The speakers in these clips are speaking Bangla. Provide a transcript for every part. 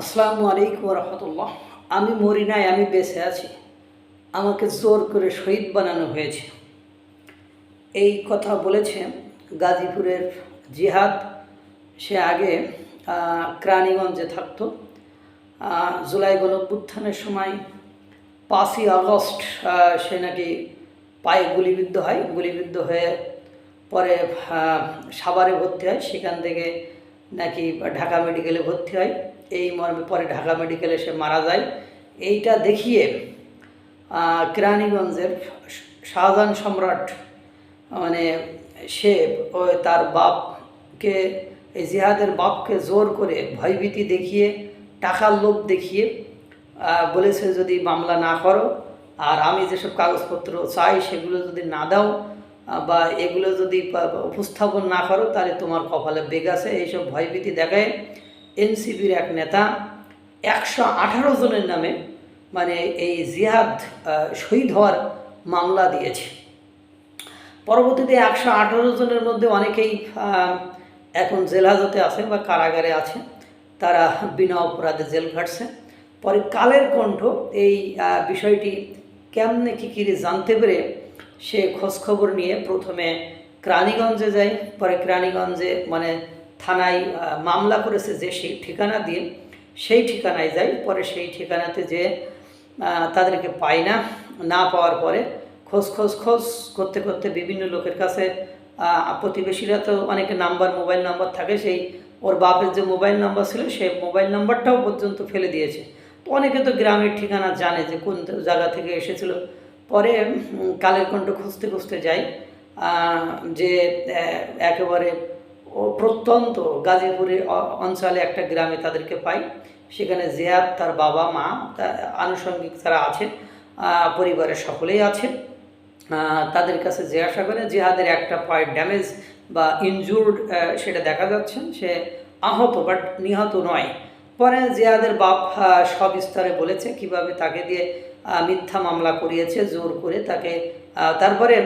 আসসালামু আলাইকুম রহমতুল্লাহ আমি মরি নাই, আমি বেঁচে আছি। আমাকে জোর করে শহীদ বানানো হয়েছে। এই কথা বলেছে গাজীপুরের জিহাদ। সে আগে ক্রানীগঞ্জে থাকতো। জুলাই গণঅভ্যুত্থানের সময় পাঁচই আগস্ট সে নাকি পায়ে গুলিবিদ্ধ হয়। গুলিবিদ্ধ হয়ে পরে সাভারে ভর্তি হয়। সেখান থেকে নাকি ঢাকা মেডিকেলে ভর্তি হয়। এই মর্মে পরে ঢাকা মেডিকেলে সে মারা যায়। এইটা দেখিয়ে কেরানীগঞ্জের শাহজাহান সম্রাট মানে সে তার বাপকে জিহাদের বাপকে জোর করে ভয়ভীতি দেখিয়ে, টাকার লোভ দেখিয়ে বলেছে যদি মামলা না করো, আর আমি যেসব কাগজপত্র চাই সেগুলো যদি না দাও বা এগুলো যদি উপস্থাপন না করো, তাহলে তোমার কপালে বেগ আছে। এইসব ভয়ভীতি দেখায় এনসিপির এক নেতা একশো আঠারো জনের নামে মানে এই জিহাদ শহীদ হওয়ার মামলা দিয়েছে। পরবর্তীতে একশো আঠারো জনের মধ্যে অনেকেই এখন জেলহাজতে আছে বা কারাগারে আছে তারা বিনা অপরাধে জেল খাটছে। পরে কালের কণ্ঠ এই বিষয়টি কেমনে কী কী জানতে পেরে সে খোঁজখবর নিয়ে প্রথমে ক্রানীগঞ্জে যায় পরে ক্রানীগঞ্জে মানে থানায় মামলা করেছে যে সেই ঠিকানা দিয়ে, সেই ঠিকানায় যাই, পরে সেই ঠিকানাতে যে তাদেরকে পায় না না পাওয়ার পরে খোঁজ খোঁজ খোঁজ করতে করতে বিভিন্ন লোকের কাছে প্রতিবেশীরা তো অনেকে নাম্বার, মোবাইল নাম্বার থাকে, সেই ওর বাপের যে মোবাইল নাম্বার ছিল, সেই মোবাইল নাম্বারটাও পর্যন্ত ফেলে দিয়েছে। অনেকে তো গ্রামের ঠিকানা জানে যে কোন জায়গা থেকে এসেছিল। পরে কালের কণ্ঠ খুঁজতে খুঁজতে যাই যে একেবারে ও প্রত্যন্ত গাজীপুরের অঞ্চলে একটা গ্রামে তাদেরকে পাই। সেখানে জিয়াদ তার বাবা, মা আনুষঙ্গিক যারা আছেন পরিবারের সকলেই আছেন। তাদের কাছে জিজ্ঞাসা করে জিহাদের একটা পায়ের ড্যামেজ বা ইনজুর্ড সেটা দেখা যাচ্ছে। সে আহত বাট নিহত নয়। পরে জিয়াদের বাপ সবিস্তারে বলেছে কীভাবে তাকে দিয়ে মিথ্যা মামলা করিয়েছে, জোর করে তাকে তারপরে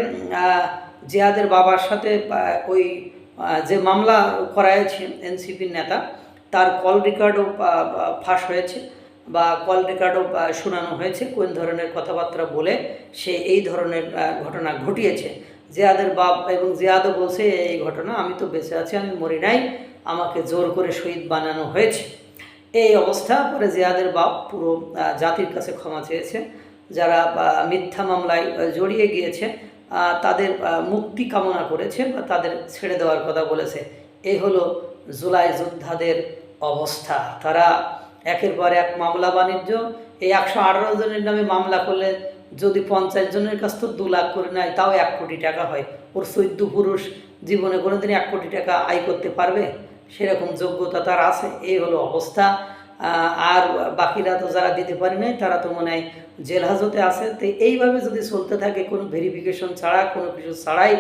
জিয়াদের বাবার সাথে ওই যে মামলা করাইছে এনসিপির নেতা, তার কল রেকর্ডও ফাঁস হয়েছে বা কল রেকর্ডও শোনানো হয়েছে। কোন ধরনের কথাবার্তা বলে সে এই ধরনের ঘটনা ঘটিয়েছে। জিয়াদের বাপ এবং জিয়াদও বলছে, এই ঘটনা আমি তো বেঁচে আছি, আমি মরি নাই, আমাকে জোর করে শহীদ বানানো হয়েছে। এই অবস্থা, পরে জিয়াদের বাপ পুরো জাতির কাছে ক্ষমা চেয়েছে, যারা মিথ্যা মামলায় জড়িয়ে গিয়েছে। তাদের মুক্তি কামনা করেছে বা তাদের ছেড়ে দেওয়ার কথা বলেছে। এই হলো জুলাই যোদ্ধাদের অবস্থা। তারা একের পর এক মামলা বাণিজ্য, এই একশো আঠারো জনের নামে মামলা করলে যদি পঞ্চাশ জনের কাছ তো দু লাখ করে নেয়, তাও এক কোটি টাকা হয়। ওর চৈদ্য পুরুষ জীবনে কোনোদিন এক কোটি টাকা আয় করতে পারবে? সেরকম যোগ্যতা তার আছে। এই হলো অবস্থা। বাকিরা তো যারা দিতে পারে নাই, তারা তো মনে হয় জেল হাজতে আছে। তো এইভাবে যদি চলতে থাকে, কোনো ভেরিফিকেশন ছাড়া, কোনো কিছু ছাড়াই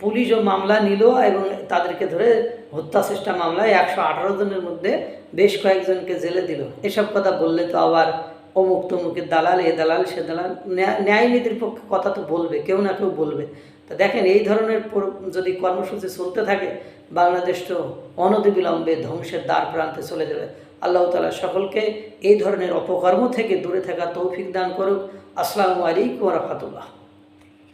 পুলিশও মামলা নিল এবং তাদেরকে ধরে হত্যা চেষ্টা মামলায় একশো আঠারো জনের মধ্যে বেশ কয়েকজনকে জেলে দিল। এসব কথা বললে তো আবার অমুক তমুকের দালাল, এ দালাল, সে দালাল। ন্যায়- ন্যায় নীতির পক্ষে কথা তো বলবে, কেউ না কেউ বলবে। তো দেখেন, এই ধরনের যদি কর্মসূচি চলতে থাকে, বাংলাদেশ তো অনতিবিলম্বে ধ্বংসের দ্বার প্রান্তে চলে যাবে। আল্লাহ তালা সকলকে এই ধরনের অপকর্ম থেকে দূরে থাকা তৌফিক দান করুক। আসসালামু আলাইকুম রহমতুল্লাহ।